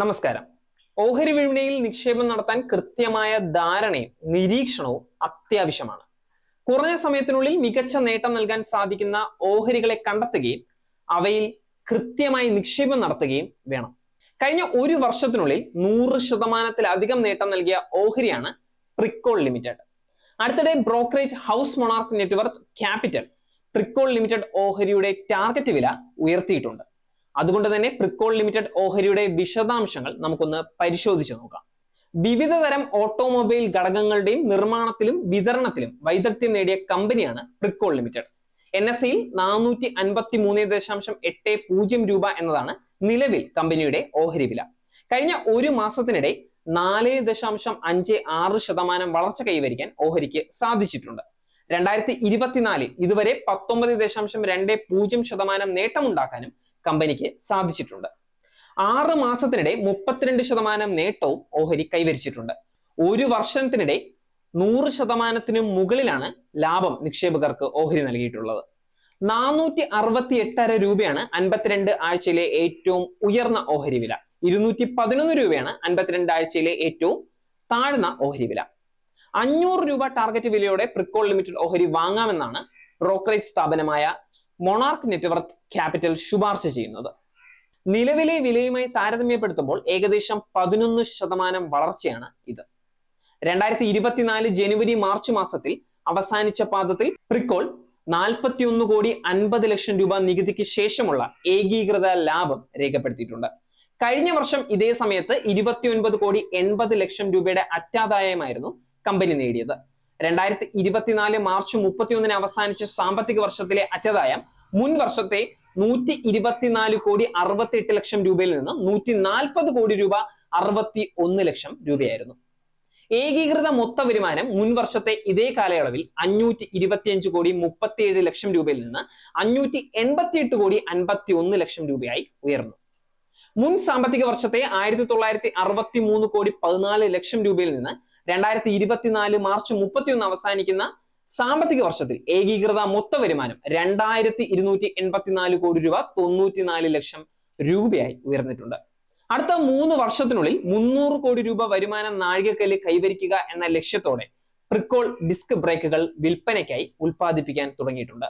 നമസ്കാരം. ഓഹരി വിപണിയിൽ നിക്ഷേപം നടത്താൻ കൃത്യമായ ധാരണയും നിരീക്ഷണവും അത്യാവശ്യമാണ്. കുറഞ്ഞ സമയത്തിനുള്ളിൽ മികച്ച നേട്ടം നൽകാൻ സാധിക്കുന്ന ഓഹരികളെ കണ്ടെത്തുകയും അവയിൽ കൃത്യമായി നിക്ഷേപം നടത്തുകയും വേണം. കഴിഞ്ഞ ഒരു വർഷത്തിനുള്ളിൽ നൂറ് ശതമാനത്തിലധികം നേട്ടം നൽകിയ ഓഹരിയാണ് പ്രിക്കോൾ ലിമിറ്റഡ്. അടുത്തിടെ brokerage house Monarch network capital Pricol limited ഓഹരിയുടെ target വില ഉയർത്തിയിട്ടുണ്ട്. അതുകൊണ്ട് തന്നെ പ്രിക്കോൾ ലിമിറ്റഡ് ഓഹരിയുടെ വിശദാംശങ്ങൾ നമുക്കൊന്ന് പരിശോധിച്ചു നോക്കാം. വിവിധ തരം ഓട്ടോമൊബൈൽ ഘടകങ്ങളുടെയും നിർമ്മാണത്തിലും വിതരണത്തിലും വൈദഗ്ധ്യം നേടിയ കമ്പനിയാണ് പ്രിക്കോൾ ലിമിറ്റഡ് എൻ എസ് സിയിൽ നാനൂറ്റി അൻപത്തി മൂന്ന് ദശാംശം എട്ട് പൂജ്യം രൂപ എന്നതാണ് നിലവിൽ കമ്പനിയുടെ ഓഹരി വില. കഴിഞ്ഞ ഒരു മാസത്തിനിടെ നാല് ദശാംശം അഞ്ച് ആറ് ശതമാനം വളർച്ച കൈവരിക്കാൻ ഓഹരിക്ക് സാധിച്ചിട്ടുണ്ട്. രണ്ടായിരത്തി ഇരുപത്തിനാലിൽ ഇതുവരെ പത്തൊമ്പത് ദശാംശം രണ്ട് പൂജ്യം ശതമാനം നേട്ടമുണ്ടാക്കാനും കമ്പനിക്ക് സാധിച്ചിട്ടുണ്ട്. ആറ് മാസത്തിനിടെ മുപ്പത്തിരണ്ട് ശതമാനം നേട്ടവും ഓഹരി കൈവരിച്ചിട്ടുണ്ട്. ഒരു വർഷത്തിനിടെ നൂറ് ശതമാനത്തിനു മുകളിലാണ് ലാഭം നിക്ഷേപകർക്ക് ഓഹരി നൽകിയിട്ടുള്ളത്. നാനൂറ്റി അറുപത്തി എട്ടര രൂപയാണ് അൻപത്തിരണ്ട് ആഴ്ചയിലെ ഏറ്റവും ഉയർന്ന ഓഹരി വില. ഇരുന്നൂറ്റി പതിനൊന്ന് രൂപയാണ് അൻപത്തിരണ്ട് ആഴ്ചയിലെ ഏറ്റവും താഴ്ന്ന ഓഹരി വില. അഞ്ഞൂറ് രൂപ ടാർഗറ്റ് വിലയോടെ പ്രിക്കോൾ ലിമിറ്റഡ് ഓഹരി വാങ്ങാമെന്നാണ് ബ്രോക്കറേജ് സ്ഥാപനമായ മൊണാർക്ക് നെറ്റ്വർക്ക് ക്യാപിറ്റൽ ശുപാർശ ചെയ്യുന്നത്. നിലവിലെ വിലയുമായി താരതമ്യപ്പെടുത്തുമ്പോൾ ഏകദേശം പതിനൊന്ന് ശതമാനം വളർച്ചയാണ് ഇത്. രണ്ടായിരത്തി ഇരുപത്തിനാല് ജനുവരി മാർച്ച് മാസത്തിൽ അവസാനിച്ച പാദത്തിൽ പ്രിക്കോൾ നാൽപ്പത്തിയൊന്ന് കോടി അൻപത് ലക്ഷം രൂപ നികുതിക്ക് ശേഷമുള്ള ഏകീകൃത ലാഭം രേഖപ്പെടുത്തിയിട്ടുണ്ട്. കഴിഞ്ഞ വർഷം ഇതേ സമയത്ത് ഇരുപത്തിയൊൻപത് കോടി എൺപത് ലക്ഷം രൂപയുടെ അറ്റാദായമായിരുന്നു കമ്പനി നേടിയത്. രണ്ടായിരത്തി ഇരുപത്തിനാല് മാർച്ച് മുപ്പത്തിയൊന്നിന് അവസാനിച്ച സാമ്പത്തിക വർഷത്തിലെ അറ്റദായം മുൻ വർഷത്തെ നൂറ്റി ഇരുപത്തിനാല് കോടി അറുപത്തി എട്ട് ലക്ഷം രൂപയിൽ നിന്ന് നൂറ്റി നാൽപ്പത് കോടി രൂപ അറുപത്തി ഒന്ന് ലക്ഷം രൂപയായിരുന്നു. ഏകീകൃത മൊത്ത വരുമാനം മുൻ വർഷത്തെ ഇതേ കാലയളവിൽ അഞ്ഞൂറ്റി ഇരുപത്തിയഞ്ച് കോടി മുപ്പത്തിയേഴ് ലക്ഷം രൂപയിൽ നിന്ന് അഞ്ഞൂറ്റി എൺപത്തിയെട്ട് കോടി അൻപത്തി ഒന്ന് ലക്ഷം രൂപയായി ഉയർന്നു. മുൻ സാമ്പത്തിക വർഷത്തെ ആയിരത്തി തൊള്ളായിരത്തി അറുപത്തി മൂന്ന് കോടി പതിനാല് ലക്ഷം രൂപയിൽ നിന്ന് രണ്ടായിരത്തി ഇരുപത്തിനാല് മാർച്ച് മുപ്പത്തിയൊന്ന് അവസാനിക്കുന്ന സാമ്പത്തിക വർഷത്തിൽ ഏകീകൃത മൊത്ത വരുമാനം രണ്ടായിരത്തി ഇരുന്നൂറ്റി എൺപത്തിനാല് കോടി രൂപ തൊണ്ണൂറ്റിനാല് ലക്ഷം രൂപയായി ഉയർന്നിട്ടുണ്ട്. അടുത്ത മൂന്ന് വർഷത്തിനുള്ളിൽ മുന്നൂറ് കോടി രൂപ വരുമാനം നാഴികക്കല്ല് കൈവരിക്കുക എന്ന ലക്ഷ്യത്തോടെ പ്രിക്കോൾ ഡിസ്ക് ബ്രേക്കുകൾ വിൽപ്പനയ്ക്കായി ഉൽപ്പാദിപ്പിക്കാൻ തുടങ്ങിയിട്ടുണ്ട്.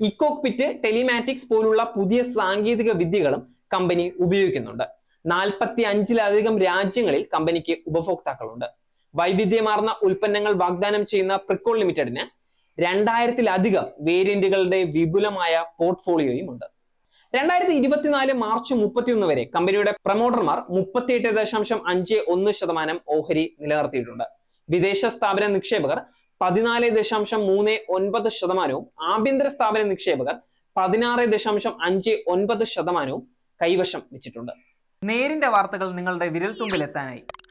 ഇക്കോക്പിറ്റ് ടെലിമാറ്റിക്സ് പോലുള്ള പുതിയ സാങ്കേതിക വിദ്യകളും കമ്പനി ഉപയോഗിക്കുന്നുണ്ട്. നാൽപ്പത്തി അഞ്ചിലധികം രാജ്യങ്ങളിൽ കമ്പനിക്ക് ഉപഭോക്താക്കളുണ്ട്. വൈവിധ്യമാർന്ന ഉൽപ്പന്നങ്ങൾ വാഗ്ദാനം ചെയ്യുന്ന പ്രിക്കോൾ ലിമിറ്റഡിന് രണ്ടായിരത്തിലധികം വേരിയന്റുകളുടെ വിപുലമായ പോർട്ട്ഫോളിയോയും ഉണ്ട്. രണ്ടായിരത്തി ഇരുപത്തിനാല് മാർച്ച് മുപ്പത്തിയൊന്ന് വരെ കമ്പനിയുടെ പ്രൊമോട്ടർമാർ മുപ്പത്തിയെട്ട് ദശാംശം അഞ്ച് ഒന്ന് ശതമാനം ഓഹരി നിലനിർത്തിയിട്ടുണ്ട്. വിദേശ സ്ഥാപന നിക്ഷേപകർ പതിനാല് ദശാംശം മൂന്ന് ഒൻപത് ശതമാനവും ആഭ്യന്തര സ്ഥാപന നിക്ഷേപകർ പതിനാറ് ദശാംശം അഞ്ച് ഒൻപത് ശതമാനവും കൈവശം വെച്ചിട്ടുണ്ട്. നേരിന്റെ വാർത്തകൾ നിങ്ങളുടെ വിരൽത്തുമ്പിൽ എത്താനായി